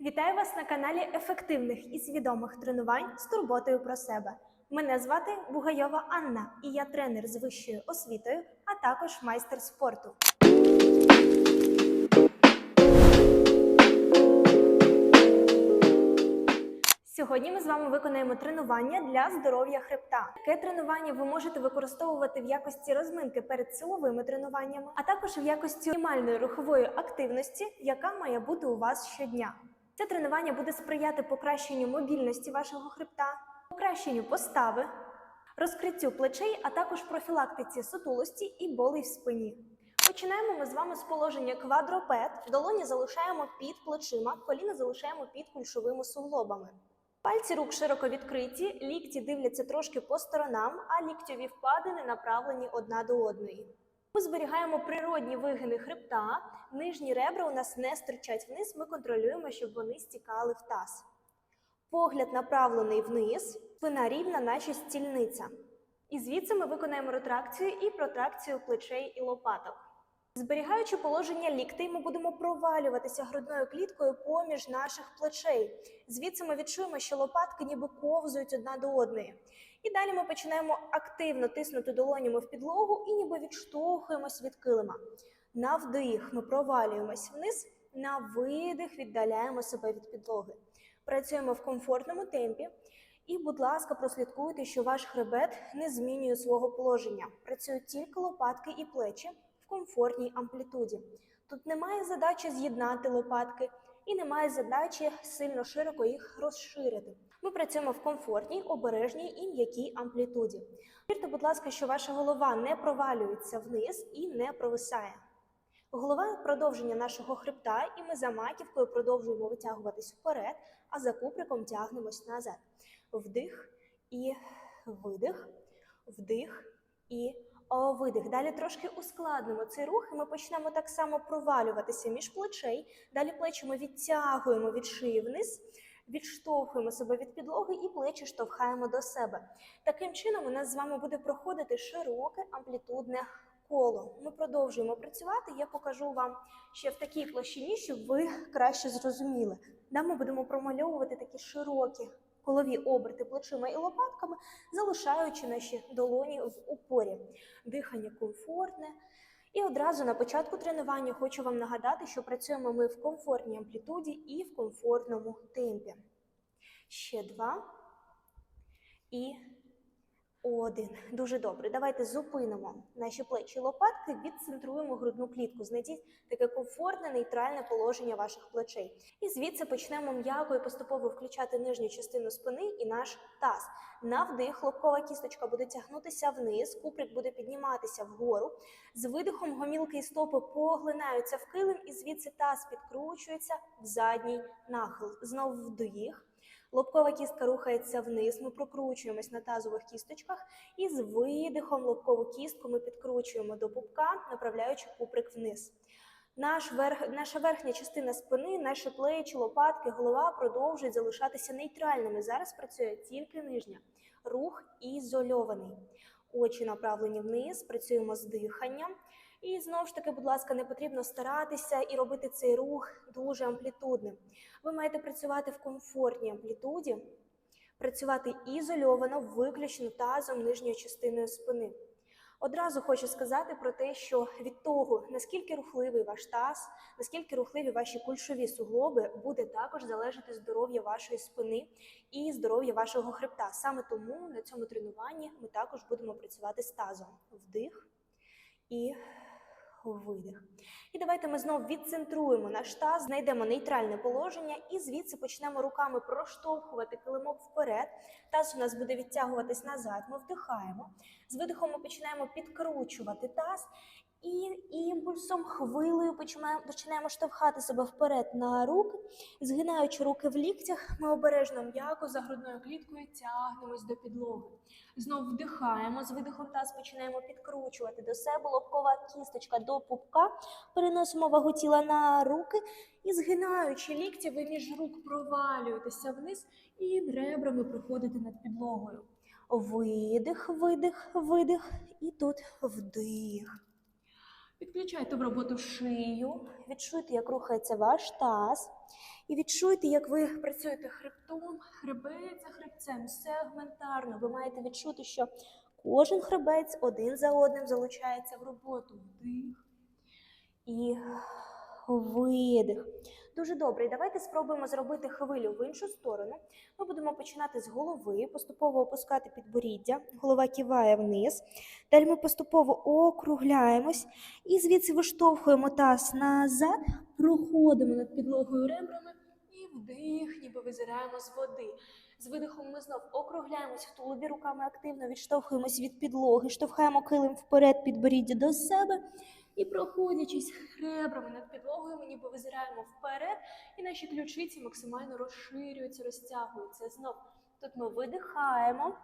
Вітаю вас на каналі ефективних і свідомих тренувань з турботою про себе. Мене звати Бугайова Анна, і я тренер з вищою освітою, а також майстер спорту. Сьогодні ми з вами виконаємо тренування для здоров'я хребта. Таке тренування ви можете використовувати в якості розминки перед силовими тренуваннями, а також в якості мінімальної рухової активності, яка має бути у вас щодня. Це тренування буде сприяти покращенню мобільності вашого хребта, покращенню постави, розкриттю плечей, а також профілактиці сутулості і болей в спині. Починаємо ми з вами з положення квадропед. Долоні залишаємо під плечима, коліна залишаємо під кульшовими суглобами. Пальці рук широко відкриті, лікті дивляться трошки по сторонам, а ліктьові впадини направлені одна до одної. Ми зберігаємо природні вигини хребта, нижні ребра у нас не стирчать вниз, ми контролюємо, щоб вони стікали в таз. Погляд направлений вниз, спина рівна, наче стільниця. І звідси ми виконаємо ретракцію і протракцію плечей і лопаток. Зберігаючи положення ліктей, ми будемо провалюватися грудною кліткою поміж наших плечей. Звідси ми відчуємо, що лопатки ніби ковзують одна до одної. І далі ми починаємо активно тиснути долонями в підлогу і ніби відштовхуємось від килима. На вдих ми провалюємось вниз, на видих віддаляємо себе від підлоги. Працюємо в комфортному темпі. І, будь ласка, прослідкуйте, що ваш хребет не змінює свого положення. Працюють тільки лопатки і плечі в комфортній амплітуді. Тут немає задачі з'єднати лопатки і немає задачі сильно широко їх розширити. Ми працюємо в комфортній, обережній і м'якій амплітуді. Вірте, будь ласка, що ваша голова не провалюється вниз і не провисає. Голова продовження нашого хребта, і ми за маківкою продовжуємо витягуватись вперед, а за куприком тягнемось назад. Вдих і видих, вдих і видих. Далі трошки ускладнимо цей рух, і ми почнемо так само провалюватися між плечей. Далі плечі ми відтягуємо від шиї вниз, відштовхуємо себе від підлоги і плечі штовхаємо до себе. Таким чином, у нас з вами буде проходити широке амплітудне коло. Ми продовжуємо працювати. Я покажу вам ще в такій площині, щоб ви краще зрозуміли. Да, ми будемо промальовувати такі широкі колові оберти плечима і лопатками, залишаючи наші долоні в упорі. Дихання комфортне. І одразу на початку тренування хочу вам нагадати, що працюємо ми в комфортній амплітуді і в комфортному темпі. Ще два. І один. Дуже добре. Давайте зупинимо наші плечі лопатки, відцентруємо грудну клітку. Знайдіть таке комфортне, нейтральне положення ваших плечей. І звідси почнемо м'яко і поступово включати нижню частину спини і наш таз. На вдих лобкова кісточка буде тягнутися вниз, куприк буде підніматися вгору. З видихом гомілки і стопи поглинаються в килим, і звідси таз підкручується в задній нахил. Знову вдих. Лобкова кістка рухається вниз, ми прокручуємось на тазових кісточках, і з видихом лобкову кістку ми підкручуємо до пупка, направляючи куприк вниз. Наш верх, наша верхня частина спини, наші плечі, лопатки, голова продовжують залишатися нейтральними. Зараз працює тільки нижня. Рух ізольований. Очі направлені вниз, працюємо з диханням. І знову ж таки, будь ласка, не потрібно старатися і робити цей рух дуже амплітудним. Ви маєте працювати в комфортній амплітуді, працювати ізольовано, виключно тазом нижньою частиною спини. Одразу хочу сказати про те, що від того, наскільки рухливий ваш таз, наскільки рухливі ваші кульшові суглоби, буде також залежати здоров'я вашої спини і здоров'я вашого хребта. Саме тому на цьому тренуванні ми також будемо працювати з тазом. Вдих і видих. І давайте ми знову відцентруємо наш таз, знайдемо нейтральне положення і звідси почнемо руками проштовхувати килимок вперед. Таз у нас буде відтягуватись назад. Ми вдихаємо. З видихом ми починаємо підкручувати таз. І імпульсом, хвилею починаємо, штовхати себе вперед на руки, згинаючи руки в ліктях, ми обережно м'яко за грудною кліткою тягнемось до підлоги. Знову вдихаємо, з видихом таз починаємо підкручувати до себе лобкова кісточка до пупка, переносимо вагу тіла на руки і згинаючи лікті, ви між рук провалюєтеся вниз і ребрами проходите над підлогою. Видих, видих, видих, і тут вдих. Відключайте в роботу шию, відчуйте, як рухається ваш таз. І відчуйте, як ви працюєте хребтом, хребець за хребцем, сегментарно. Ви маєте відчути, що кожен хребець один за одним залучається в роботу. Вдих і видих. Дуже добре. І давайте спробуємо зробити хвилю в іншу сторону. Ми будемо починати з голови, поступово опускати підборіддя, голова киває вниз. Далі ми поступово округляємось і звідси виштовхуємо таз назад, проходимо над підлогою ребрами і вдих, ніби визираємо з води. З видихом ми знов округляємось в тулубі, руками активно відштовхуємось від підлоги, штовхаємо килим вперед, підборіддя до себе. І проходячись ребрами над підлогою, ми ніби визираємо вперед, і наші ключиці максимально розширюються, розтягуються. Знов тут ми видихаємо.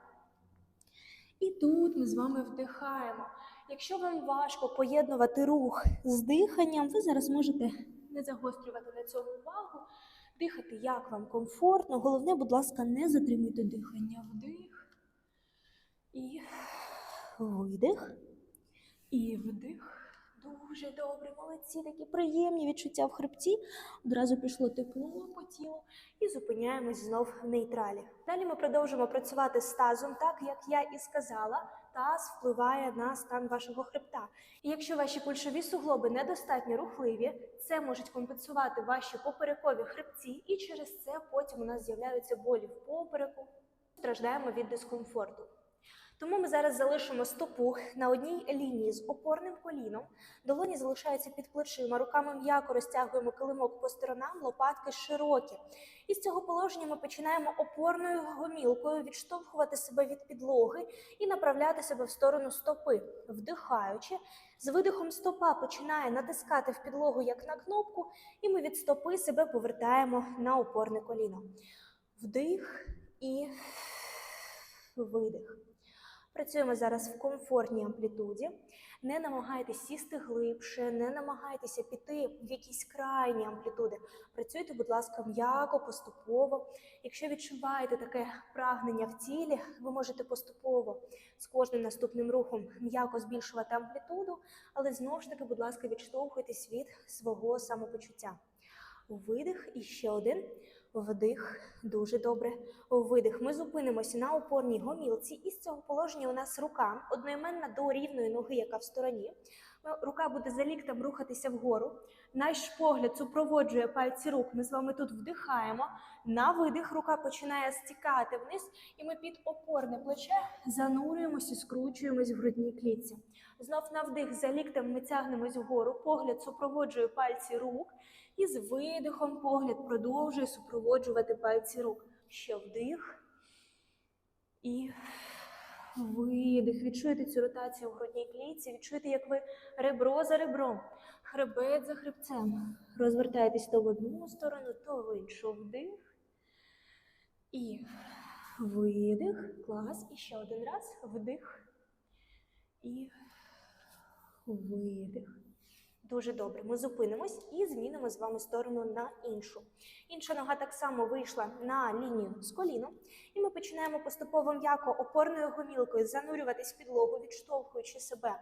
І тут ми з вами вдихаємо. Якщо вам важко поєднувати рух з диханням, ви зараз можете не загострювати на цьому увагу, дихати як вам комфортно. Головне, будь ласка, не затримуйте дихання. Вдих і видих. І вдих. Дуже добре, молодці, такі приємні відчуття в хребті. Одразу пішло тепло по тілу і зупиняємось знов в нейтралі. Далі ми продовжимо працювати з тазом, так як я і сказала. Таз впливає на стан вашого хребта. І якщо ваші кульшові суглоби недостатньо рухливі, це можуть компенсувати ваші поперекові хребці, і через це потім у нас з'являються болі в попереку, страждаємо від дискомфорту. Тому ми зараз залишимо стопу на одній лінії з опорним коліном. Долоні залишаються під плечима, руками м'яко розтягуємо килимок по сторонам, лопатки широкі. І з цього положення ми починаємо опорною гомілкою відштовхувати себе від підлоги і направляти себе в сторону стопи, вдихаючи. З видихом стопа починає натискати в підлогу як на кнопку, і ми від стопи себе повертаємо на опорне коліно. Вдих і видих. Працюємо зараз в комфортній амплітуді. Не намагайтесь сісти глибше, не намагайтеся піти в якісь крайні амплітуди. Працюйте, будь ласка, м'яко, поступово. Якщо відчуваєте таке прагнення в тілі, ви можете поступово з кожним наступним рухом м'яко збільшувати амплітуду, але знову ж таки, будь ласка, відштовхуйтесь від свого самопочуття. Видих і ще один. Вдих, дуже добре. Видих. Ми зупинимося на опорній гомілці, і з цього положення у нас рука одноіменна до рівної ноги, яка в стороні. Рука буде за ліктем рухатися вгору. Наш погляд супроводжує пальці рук. Ми з вами тут вдихаємо. На видих рука починає стікати вниз, і ми під опорне плече занурюємося, скручуємось в грудній клітці. Знов на вдих за ліктем ми тягнемось вгору. Погляд супроводжує пальці рук. І з видихом погляд продовжує супроводжувати пальці рук. Ще вдих. І видих. Відчуєте цю ротацію в грудній клітці. Відчуєте, як ви ребро за ребром, хребет за хребцем. Розвертаєтесь то в одну сторону, то в іншу. Вдих. І видих. Клас. І ще один раз. Вдих. І видих. Дуже добре. Ми зупинимось і змінимо з вами сторону на іншу. Інша нога так само вийшла на лінію з коліном, і ми починаємо поступово м'яко опорною гомілкою занурюватись в підлогу, відштовхуючи себе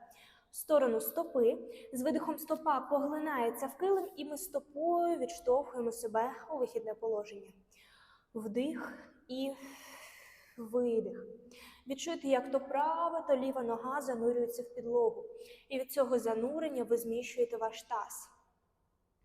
в сторону стопи. З видихом стопа поглинається в килим, і ми стопою відштовхуємо себе у вихідне положення. Вдих і видих. Відчуйте, як то права, то ліва нога занурюється в підлогу. І від цього занурення ви зміщуєте ваш таз.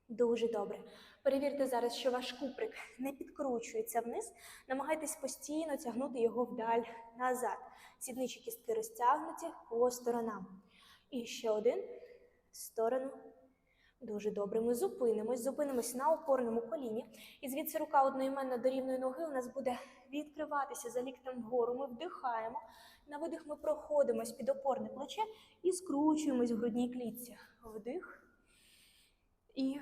Дуже добре. Перевірте зараз, що ваш куприк не підкручується вниз. Намагайтесь постійно тягнути його вдаль назад. Сідничі кістки розтягнуті по сторонам. І ще один в сторону. Дуже добре. Ми зупинимось, зупинимось на опорному коліні. І звідси рука одноіменна до рівної ноги у нас буде відкриватися за ліктем вгору. Ми вдихаємо. На видих ми проходимось під опорне плече і скручуємось в грудній клітці. Вдих. І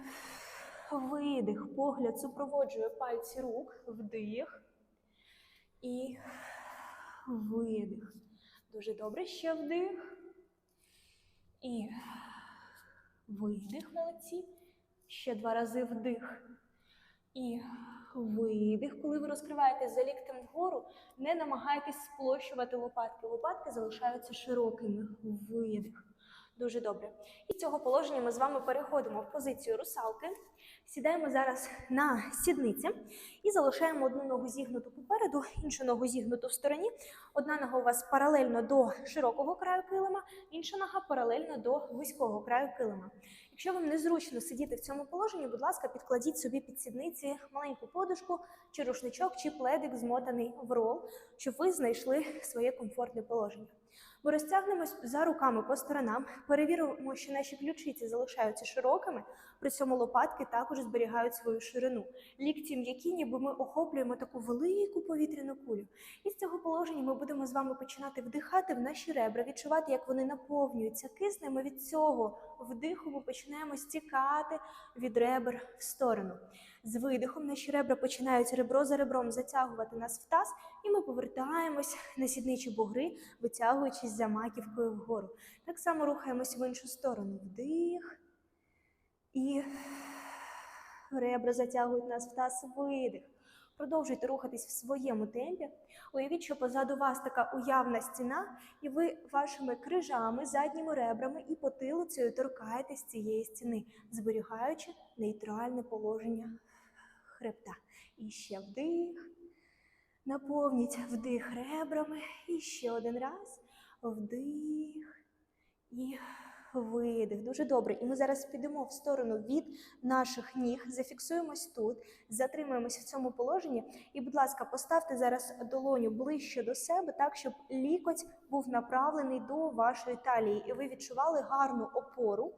видих. Погляд супроводжує пальці рук. Вдих. І видих. Дуже добре. Ще вдих. І видих, молодці. Ще два рази вдих. І видих. Коли ви розкриваєте за ліктем вгору, не намагайтесь сплощувати лопатки. Лопатки залишаються широкими. Видих. Дуже добре. І цього положення ми з вами переходимо в позицію русалки. Сідаємо зараз на сідниці і залишаємо одну ногу зігнуту попереду, іншу ногу зігнуту в стороні. Одна нога у вас паралельно до широкого краю килима, інша нога паралельно до вузького краю килима. Якщо вам незручно сидіти в цьому положенні, будь ласка, підкладіть собі під сідниці маленьку подушку, чи рушничок, чи пледик змотаний в рол, щоб ви знайшли своє комфортне положення. Ми розтягнемось за руками по сторонам, перевіримо, що наші ключиці залишаються широкими, при цьому лопатки також зберігають свою ширину. Лікті м'які, ніби ми охоплюємо таку велику повітряну кулю. І з цього положення ми будемо з вами починати вдихати в наші ребра, відчувати, як вони наповнюються киснем. І від цього вдиху ми починаємо стікати від ребер в сторону. З видихом наші ребра починають ребро за ребром затягувати нас в таз, і ми повертаємось на сідничі бугри, витягуючись за маківкою вгору. Так само рухаємось в іншу сторону. Вдих. І ребра затягують нас в таз, видих. Продовжуйте рухатись в своєму темпі. Уявіть, що позаду вас така уявна стіна, і ви вашими крижами, задніми ребрами і потилицею торкаєтесь цієї стіни, зберігаючи нейтральне положення хребта. І ще вдих. Наповніть вдих ребрами. І ще один раз. Вдих і видих. Дуже добре. І ми зараз підемо в сторону від наших ніг, зафіксуємось тут, затримуємося в цьому положенні. І, будь ласка, поставте зараз долоню ближче до себе, так, щоб лікоть був направлений до вашої талії, і ви відчували гарну опору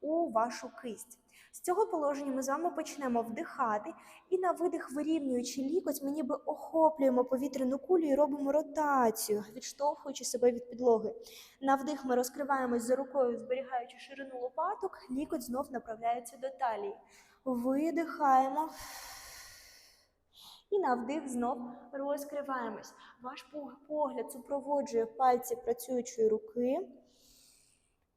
у вашу кисть. З цього положення ми з вами почнемо вдихати, і на видих, вирівнюючи лікоть, ми ніби охоплюємо повітряну кулю і робимо ротацію, відштовхуючи себе від підлоги. На вдих ми розкриваємось за рукою, зберігаючи ширину лопаток, лікоть знов направляється до талії. Видихаємо. І на вдих знов розкриваємось. Ваш погляд супроводжує пальці працюючої руки.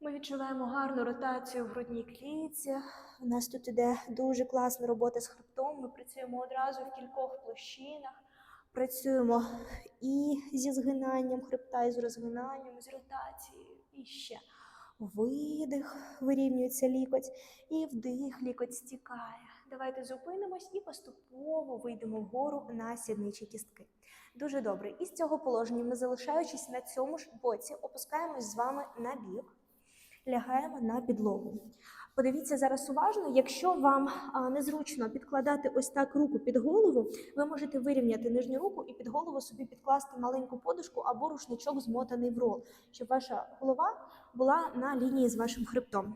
Ми відчуваємо гарну ротацію в грудній клітці. У нас тут іде дуже класна робота з хребтом. Ми працюємо одразу в кількох площинах. Працюємо і зі згинанням хребта, і з розгинанням, і з ротацією. І ще видих, вирівнюється лікоть, і вдих, лікоть стікає. Давайте зупинимось і поступово вийдемо вгору на сідничі кістки. Дуже добре. І з цього положення ми, залишаючись на цьому ж боці, опускаємось з вами на бік лягаємо на підлогу. Подивіться зараз уважно, якщо вам незручно підкладати ось так руку під голову, ви можете вирівняти нижню руку і під голову собі підкласти маленьку подушку або рушничок змотаний в рол, щоб ваша голова була на лінії з вашим хребтом.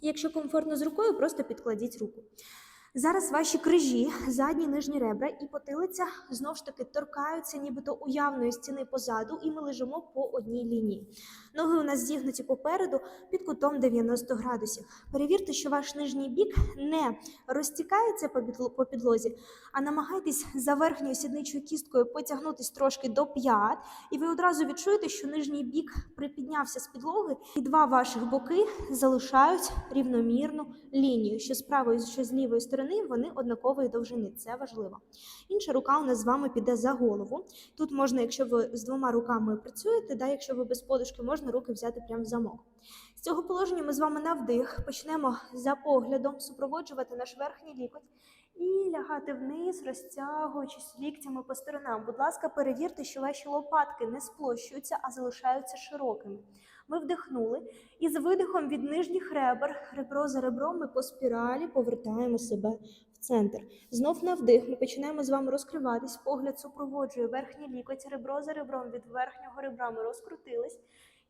Якщо комфортно з рукою, просто підкладіть руку. Зараз ваші крижі, задні нижні ребра і потилиця знов ж таки торкаються, нібито уявної стіни позаду, і ми лежимо по одній лінії. Ноги у нас зігнуті попереду під кутом 90 градусів. Перевірте, що ваш нижній бік не розтікається по підлозі, а намагайтесь за верхньою сідничою кісткою потягнутись трошки до п'ят, і ви одразу відчуєте, що нижній бік припіднявся з підлоги, і два ваших боки залишають рівномірну лінію, що з правої, що з лівої сторони вони однакової довжини. Це важливо. Інша рука у нас з вами піде за голову. Тут можна, якщо ви з двома руками працюєте, да, якщо ви без подушки, можна руки взяти прямо в замок. З цього положення ми з вами на вдих почнемо за поглядом супроводжувати наш верхній лікоть і лягати вниз, розтягуючись ліктями по сторонам. Будь ласка, перевірте, що ваші лопатки не сплощуються, а залишаються широкими. Ми вдихнули, і з видихом від нижніх ребер, ребро за ребром, ми по спіралі повертаємо себе в центр. Знов на вдих ми починаємо з вами розкриватись. Погляд супроводжує верхній лікоть, ребро за ребром від верхнього ребра ми розкрутились.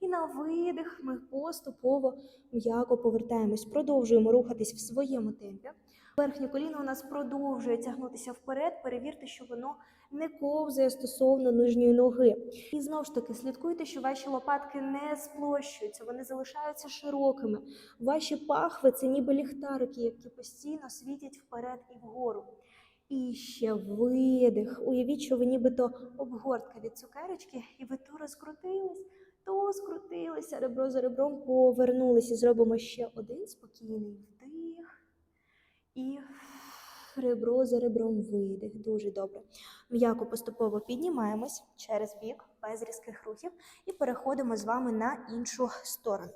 І на видих ми поступово м'яко повертаємось, продовжуємо рухатись в своєму темпі. Верхнє коліно у нас продовжує тягнутися вперед. Перевірте, що воно не ковзає стосовно нижньої ноги. І знову ж таки, слідкуйте, що ваші лопатки не сплощуються, вони залишаються широкими. Ваші пахви це ніби ліхтарики, які постійно світять вперед і вгору. І ще видих. Уявіть, що ви нібито обгортка від цукерочки, і ви то розкрутились, то скрутилися, ребро за ребром повернулися. Зробимо ще один спокійний вдих. І ребро за ребром видих. Дуже добре. М'яко поступово піднімаємось через бік, без різких рухів, і переходимо з вами на іншу сторону.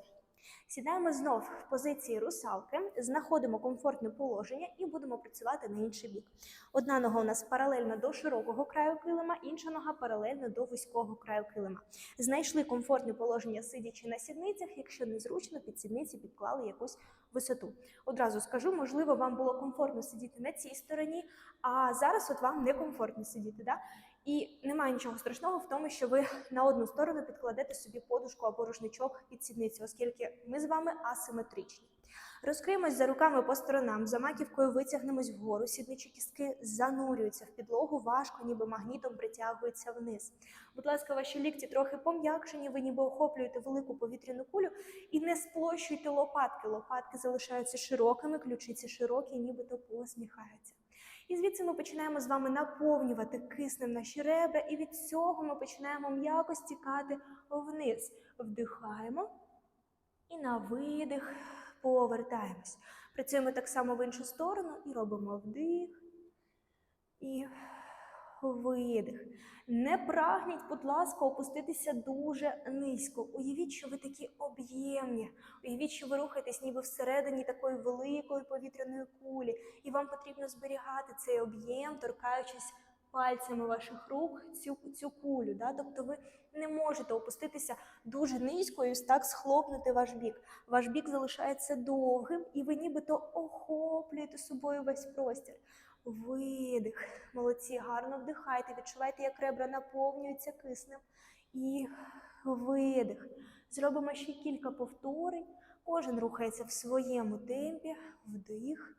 Сідаємо знов в позиції русалки, знаходимо комфортне положення і будемо працювати на інший бік. Одна нога у нас паралельно до широкого краю килима, інша нога паралельно до вузького краю килима. Знайшли комфортне положення, сидячи на сідницях. Якщо незручно, під сідниці підклали якусь висоту. Одразу скажу, можливо, вам було комфортно сидіти на цій стороні, а зараз от вам некомфортно сидіти. Да? І немає нічого страшного в тому, що ви на одну сторону підкладете собі подушку або рушничок під сідницю, оскільки ми з вами асиметричні. Розкриємось за руками по сторонам, за маківкою витягнемось вгору, сідничі кістки занурюються в підлогу, важко, ніби магнітом притягуються вниз. Будь ласка, ваші лікті трохи пом'якшені, ви ніби охоплюєте велику повітряну кулю і не сплощуйте лопатки. Лопатки залишаються широкими, ключиці широкі, нібито посміхаються. І звідси ми починаємо з вами наповнювати киснем наші ребра, і від цього ми починаємо м'яко стікати вниз. Вдихаємо і на видих повертаємось. Працюємо так само в іншу сторону і робимо вдих і видих. Не прагніть, будь ласка, опуститися дуже низько. Уявіть, що ви такі об'ємні. Уявіть, що ви рухаєтесь ніби всередині такої великої повітряної кулі, і вам потрібно зберігати цей об'єм, торкаючись пальцями ваших рук цю, цю кулю. Да? Тобто ви не можете опуститися дуже низько і так схлопнути ваш бік. Ваш бік залишається довгим, і ви нібито охоплюєте собою весь простір. Видих. Молодці, гарно вдихайте. Відчувайте, як ребра наповнюються киснем. І видих. Зробимо ще кілька повторень. Кожен рухається в своєму темпі. Вдих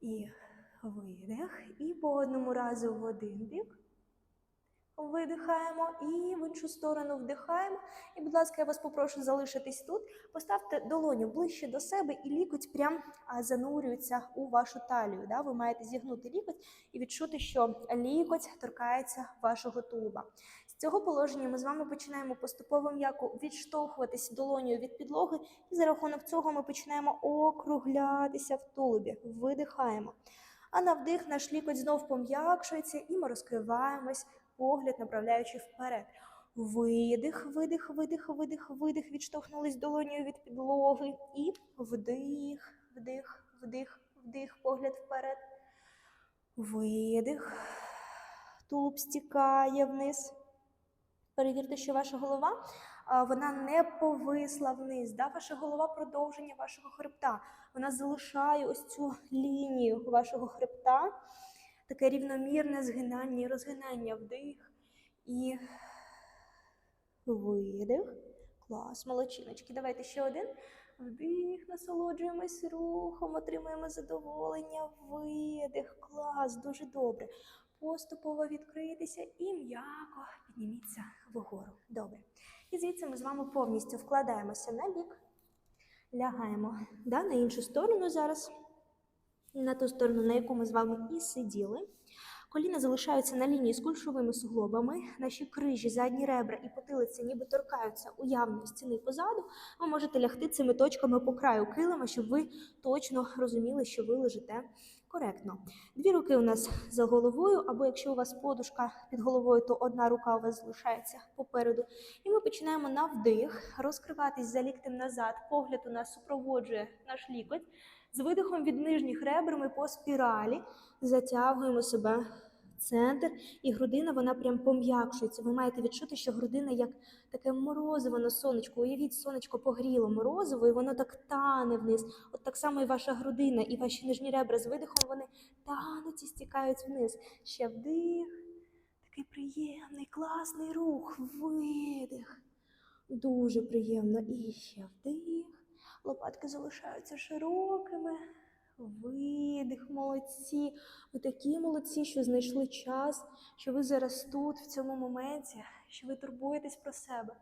і видих. І по одному разу в один бік. Видихаємо і в іншу сторону вдихаємо. І, будь ласка, я вас попрошу залишитись тут. Поставте долоню ближче до себе, і лікоть прям занурюється у вашу талію. Да? Ви маєте зігнути лікоть і відчути, що лікоть торкається вашого тулуба. З цього положення ми з вами починаємо поступово м'яко відштовхуватись долонею від підлоги, і за рахунок цього ми починаємо округлятися в тулубі. Видихаємо. А на вдих наш лікоть знов пом'якшується, і ми розкриваємось погляд, направляючи вперед. Видих, видих, видих, видих, видих. Відштовхнулись долонею від підлоги. І вдих, вдих, вдих, вдих, погляд вперед. Видих. Тулуб стікає вниз. Перевірте, що ваша голова вона не повисла вниз. Да? Ваша голова продовження вашого хребта. Вона залишає ось цю лінію вашого хребта таке рівномірне згинання і розгинання вдих і видих. Клас, молодчиночки. Давайте ще один. Вдих, насолоджуємось рухом, отримуємо задоволення, видих. Клас, дуже добре. Поступово відкрийтеся і м'яко підніміться вгору. Добре. І звідси ми з вами повністю вкладаємося на бік, лягаємо да, на іншу сторону зараз на ту сторону, на яку ми з вами і сиділи. Коліна залишаються на лінії з кульшовими суглобами. Наші крижі, задні ребра і потилиця ніби торкаються уявної стіни позаду. Ви можете лягти цими точками по краю килима, щоб ви точно розуміли, що ви лежите коректно. Дві руки у нас за головою, або якщо у вас подушка під головою, то одна рука у вас залишається попереду. І ми починаємо на вдих, розкриватись за ліктем назад. Погляд у нас супроводжує наш лікоть. З видихом від нижніх ребер ми по спіралі затягуємо себе в центр, і грудина вона прям пом'якшується. Ви маєте відчути, що грудина як таке морозиво на сонечку. Уявіть, сонечко погріло морозиво, і воно так тане вниз. От так само і ваша грудина, і ваші нижні ребра з видихом вони тануть і стікають вниз. Ще вдих. Такий приємний, класний рух. Видих. Дуже приємно. І ще вдих. Лопатки залишаються широкими. Видих, молодці. Ви такі молодці, що знайшли час, що ви зараз тут, в цьому моменті, що ви турбуєтесь про себе.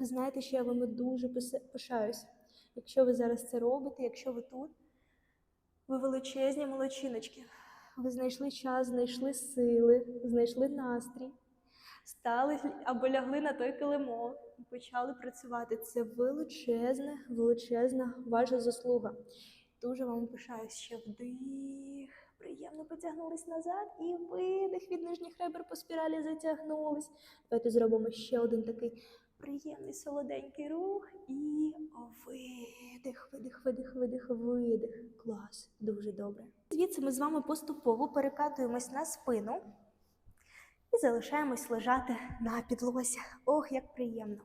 Знаєте, що я вами дуже пишаюсь. Якщо ви зараз це робите, якщо ви тут, ви величезні молодчиночки. Ви знайшли час, знайшли сили, знайшли настрій, стали або лягли на той килимок почали працювати. Це величезна, величезна ваша заслуга. Дуже вам пишаюсь, ще вдих. Приємно потягнулись назад і видих від нижніх ребер по спіралі затягнулись. Давайте зробимо ще один такий Приємний солоденький рух і видих, видих, видих, видих, видих. Клас, дуже добре. Звідси ми з вами поступово перекатуємось на спину і залишаємось лежати на підлозі. Ох, як приємно.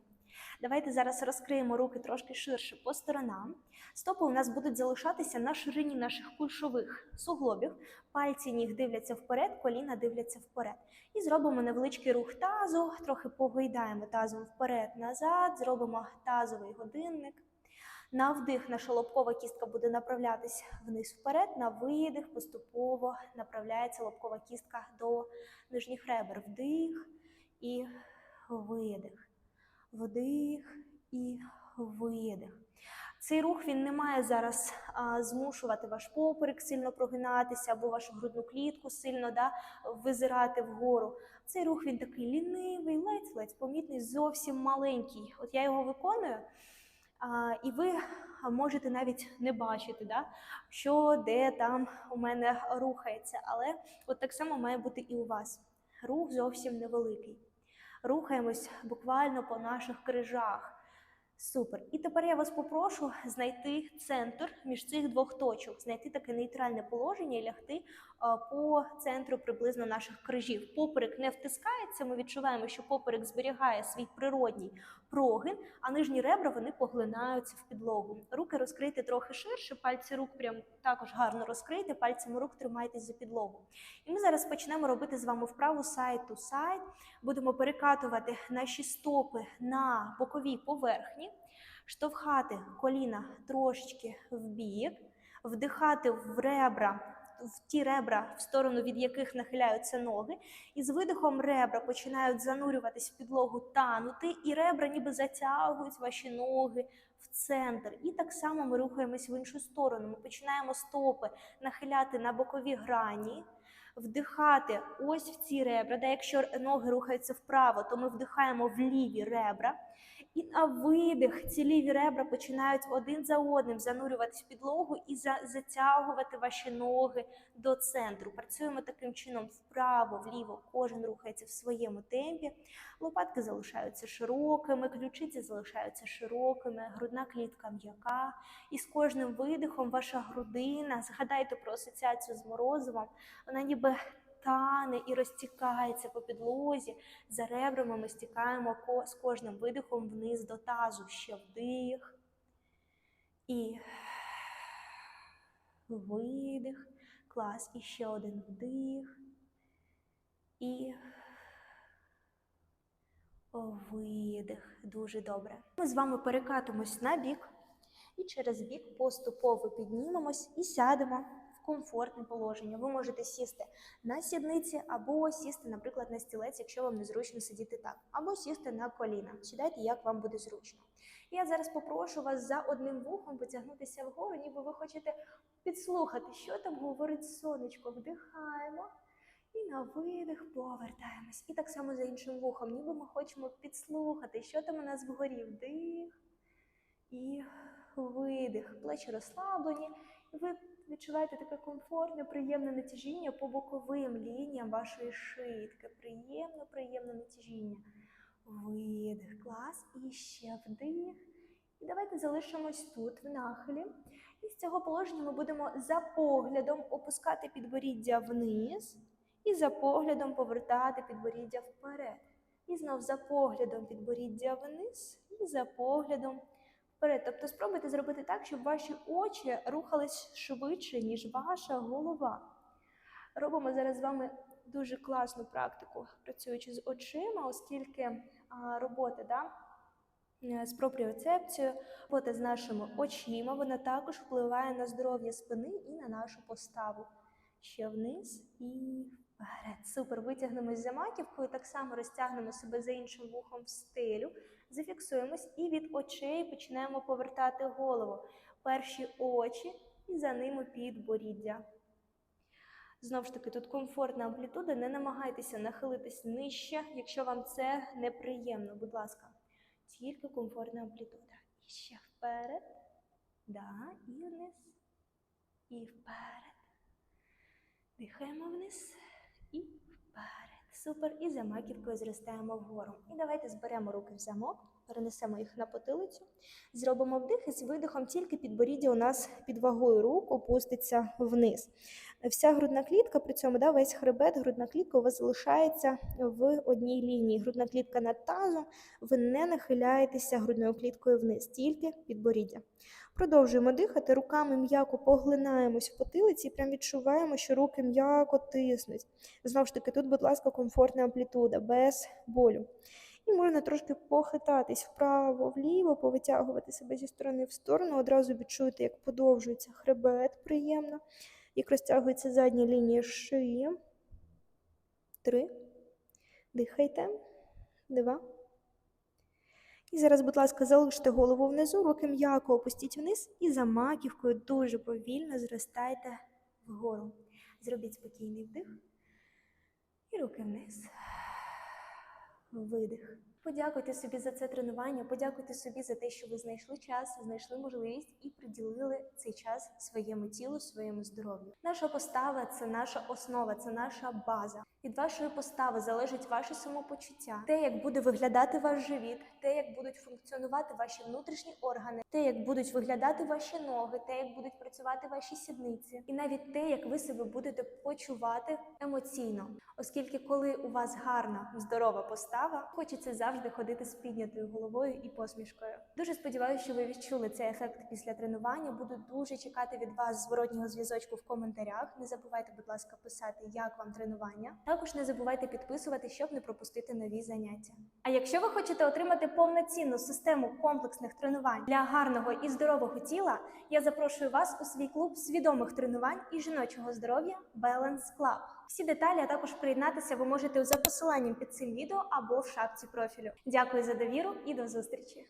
Давайте зараз розкриємо руки трошки ширше по сторонам. Стопи у нас будуть залишатися на ширині наших кульшових суглобів. Пальці ніг дивляться вперед, коліна дивляться вперед. І зробимо невеличкий рух тазу, трохи погойдаємо тазом вперед-назад, зробимо тазовий годинник. На вдих наша лобкова кістка буде направлятись вниз вперед, на видих поступово направляється лобкова кістка до нижніх ребер. Вдих і видих. Вдих і видих. Цей рух він не має зараз а, змушувати ваш поперек сильно прогинатися або вашу грудну клітку сильно да, визирати вгору. Цей рух він такий лінивий, ледь-ледь помітний, зовсім маленький. От я його виконую, а, і ви можете навіть не бачити, да, що де там у мене рухається. Але от так само має бути і у вас. Рух зовсім невеликий. Рухаємось буквально по наших крижах. Супер. І тепер я вас попрошу знайти центр між цих двох точок, знайти таке нейтральне положення і лягти по центру приблизно наших крижів. Поперек не втискається. Ми відчуваємо, що поперек зберігає свій природній прогин, а нижні ребра вони поглинаються в підлогу. Руки розкрийте трохи ширше, пальці рук прям також гарно розкрийте, пальцями рук тримайтесь за підлогу. І ми зараз почнемо робити з вами вправу side to side. Будемо перекатувати наші стопи на боковій поверхні, штовхати коліна трошечки вбік, вдихати в ребра. В ті ребра, в сторону від яких нахиляються ноги, і з видихом ребра починають занурюватись в підлогу, танути, і ребра ніби затягують ваші ноги в центр. І так само ми рухаємось в іншу сторону. Ми починаємо стопи нахиляти на бокові грані, вдихати ось в ці ребра. Де якщо ноги рухаються вправо, то ми вдихаємо в ліві ребра. І на видих ці ліві ребра починають один за одним занурюватись в підлогу і за, затягувати ваші ноги до центру. Працюємо таким чином вправо, вліво, кожен рухається в своєму темпі. Лопатки залишаються широкими, ключиці залишаються широкими, грудна клітка м'яка. І з кожним видихом ваша грудина, згадайте про асоціацію з морозивом, вона ніби тане і розтікається по підлозі. За ребрами ми стікаємо з кожним видихом вниз до тазу. Ще вдих. І видих. Клас. І ще один вдих. І видих. Дуже добре. Ми з вами перекатимось на бік. І через бік поступово піднімемось і сядемо комфортне положення. Ви можете сісти на сідниці або сісти, наприклад, на стілець, якщо вам незручно сидіти так, або сісти на коліна. Сідайте, як вам буде зручно. Я зараз попрошу вас за одним вухом потягнутися вгору, ніби ви хочете підслухати, що там говорить сонечко. Вдихаємо. І на видих повертаємось. І так само за іншим вухом, ніби ми хочемо підслухати, що там у нас вгорі. Вдих і видих. Плечі розслаблені. Ви відчуваєте таке комфортне, приємне натяжіння по боковим лініям вашої шиї. Таке приємне, приємне натяжіння. Видих. Клас. І ще вдих. І давайте залишимось тут, в нахилі. І з цього положення ми будемо за поглядом опускати підборіддя вниз і за поглядом повертати підборіддя вперед. І знов за поглядом підборіддя вниз і за поглядом вперед. Тобто спробуйте зробити так, щоб ваші очі рухались швидше, ніж ваша голова. Робимо зараз з вами дуже класну практику, працюючи з очима, оскільки а, робота да, з пропріоцепцією, робота з нашими очима, вона також впливає на здоров'я спини і на нашу поставу. Ще вниз і вперед. Супер. Витягнемось за маківкою, так само розтягнемо себе за іншим вухом в стелю, зафіксуємось і від очей починаємо повертати голову. Перші очі і за ними підборіддя. Знову ж таки, тут комфортна амплітуда, не намагайтеся нахилитись нижче, якщо вам це неприємно, будь ласка. Тільки комфортна амплітуда. І ще вперед. Да, і вниз. І вперед. Дихаємо вниз і вперед. Супер. І за маківкою зростаємо вгору. І давайте зберемо руки в замок. Перенесемо їх на потилицю, зробимо вдих і з видихом тільки підборіддя у нас під вагою рук опуститься вниз. Вся грудна клітка, при цьому да, весь хребет, грудна клітка у вас залишається в одній лінії. Грудна клітка над тазом, ви не нахиляєтеся грудною кліткою вниз, тільки підборіддя. Продовжуємо дихати, руками м'яко поглинаємось в потилиці і прям відчуваємо, що руки м'яко тиснуть. Знову ж таки, тут, будь ласка, комфортна амплітуда, без болю. І можна трошки похитатись вправо, вліво, повитягувати себе зі сторони в сторону. Одразу відчуєте, як подовжується хребет приємно, як розтягується задня лінія шиї. Три. Дихайте. Два. І зараз, будь ласка, залиште голову внизу, руки м'яко опустіть вниз і за маківкою дуже повільно зростайте вгору. Зробіть спокійний вдих. І руки вниз. Видих. Подякуйте собі за це тренування, подякуйте собі за те, що ви знайшли час, знайшли можливість і приділили цей час своєму тілу, своєму здоров'ю. Наша постава це наша основа, це наша база. Від вашої постави залежить ваше самопочуття, те, як буде виглядати ваш живіт, те, як будуть функціонувати ваші внутрішні органи, те, як будуть виглядати ваші ноги, те, як будуть працювати ваші сідниці, і навіть те, як ви себе будете почувати емоційно, оскільки, коли у вас гарна здорова постава, хочеться завжди ходити з піднятою головою і посмішкою. Дуже сподіваюся, що ви відчули цей ефект після тренування. Буду дуже чекати від вас зворотнього зв'язочку в коментарях. Не забувайте, будь ласка, писати, як вам тренування. Також не забувайте підписувати, щоб не пропустити нові заняття. А якщо ви хочете отримати повноцінну систему комплексних тренувань для гарного і здорового тіла, я запрошую вас у свій клуб свідомих тренувань і жіночого здоров'я Balance Club. Всі деталі, а також приєднатися ви можете за посиланням під цим відео або в шапці профілю. Дякую за довіру і до зустрічі!